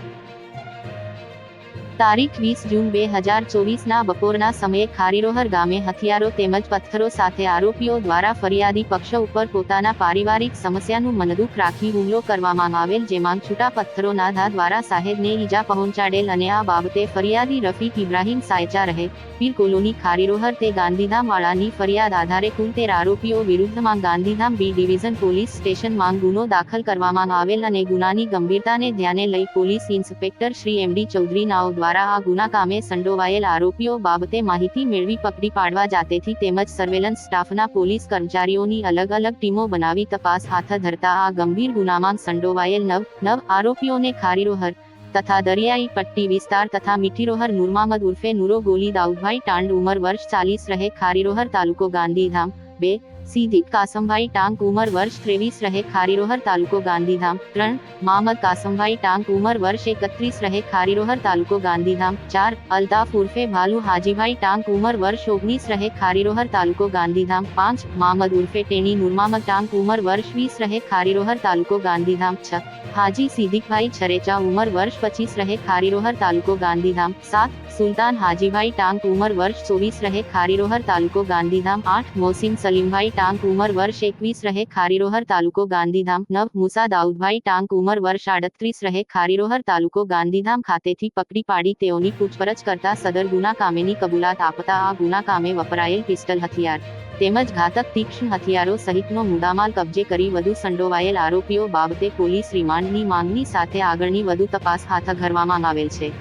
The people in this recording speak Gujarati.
thank you તારીખ વીસ જૂન બે હજાર ચોવીસના બપોરના સમયે ખારીરોહર ગામે હથિયારો તેમજ પથ્થરો સાથે આરોપીઓ દ્વારા ફરિયાદી પક્ષ ઉપર પોતાના પારિવારિક સમસ્યાનું મનદુખ રાખી હુમલો કરવામાં આવેલ, જેમાં છૂટા પથ્થરોના ધા દ્વારા સાહેબને ઈજા પહોંચાડેલ અને આ બાબતે ફરિયાદી રફીક ઇબ્રાહીમ સાયચા રહે. પીર કોલોની ખારીરોહર તે ગાંધીધામ વાળાની ફરિયાદ આધારે કુલ તેર આરોપીઓ વિરુદ્ધમાં ગાંધીધામ બી ડિવિઝન પોલીસ સ્ટેશનમાં ગુનો દાખલ કરવામાં આવેલ અને ગુનાની ગંભીરતાને ધ્યાને લઈ police inspector Shri M D Chaudhari નાઓ દ્વારા આ ગુના કામે સંડોવાયેલ આરોપીઓ બાબતે માહિતી મેળવી પકડી પાડવા જાતેથી તેમજ સર્વેલન્સ સ્ટાફના પોલીસ કર્મચારીઓની અલગ અલગ ટીમો બનાવી તપાસ હાથ ધરતા આ ગંભીર ગુનામાં સંડોવાયેલ નવ નવ આરોપીઓને ખારીરોહર તથા દરિયાઈ પટ્ટી વિસ્તાર તથા મીઠીરોહર નુરમામદ ઉર્ફે નુરો ગોલી દાઉદભાઈ ટાંડ ઉમર વર્ષ ચાલીસ રહે ખારીરોહર તાલુકો ગાંધીધામ બે સીધી કાસમભાઈ ટાંક ઉમર વર્ષ ત્રેવીસ રહે ખારીરોહર તાલુકો ગાંધીધામ ત્રણ મામદ કાસમભાઈ ટાંક ઉમર વર્ષ એકત્રીસ રહે ખારીરોહર તાલુકો ગાંધીધામ ચાર અલ્તાફ ઉર્ફે ભાલુ હાજીભાઈ ટાંક ઉમર વર્ષ ઓગણીસ રહે ખારીરોહર તાલુકો ગાંધીધામ પાંચ મામદ ઉર્ફે ટેણી નુરમામદ ટાંક ઉમર વર્ષ વીસ રહે ખારીરોહર તાલુકો ગાંધીધામ છ હાજી સિદ્દીકભાઈ છરેચા ઉમર વર્ષ પચીસ રહે ખારીરોહર તાલુકો ગાંધીધામ સાત સુલતાન હાજીભાઈ ટાંક ઉમર વર્ષ ચોવીસ રહે ખારીરોહર તાલુકો ગાંધીધામ આઠ મોસીમ સલીમભાઈ ટાંક ઉમર વર્ષ એકવીસ રહે ખારીરોહર તાલુકો ગાંધીધામ, નવ, મુસા દાઉદભાઈ ટાંક ઉમર વર્ષ આડત્રીસ રહે ખારીરોહર તાલુકો ગાંધીધામ ખાતેથી પકડી પાડી તેઓની પૂછપરછ કરતા સદર ગુના કામેની કબૂલાત આપતા આ ગુના કામે વપરાયેલ પિસ્ટલ હથિયાર તેમજ ઘાતક તીક્ષ્ણ હથિયારો સહિતનો મુદ્દામાલ કબજે કરી વધુ સંડોવાયેલ આરોપીઓ બાબતે પોલીસ રિમાન્ડની માંગણી સાથે આગળની વધુ તપાસ હાથ ધરવામાં આવેલ છે.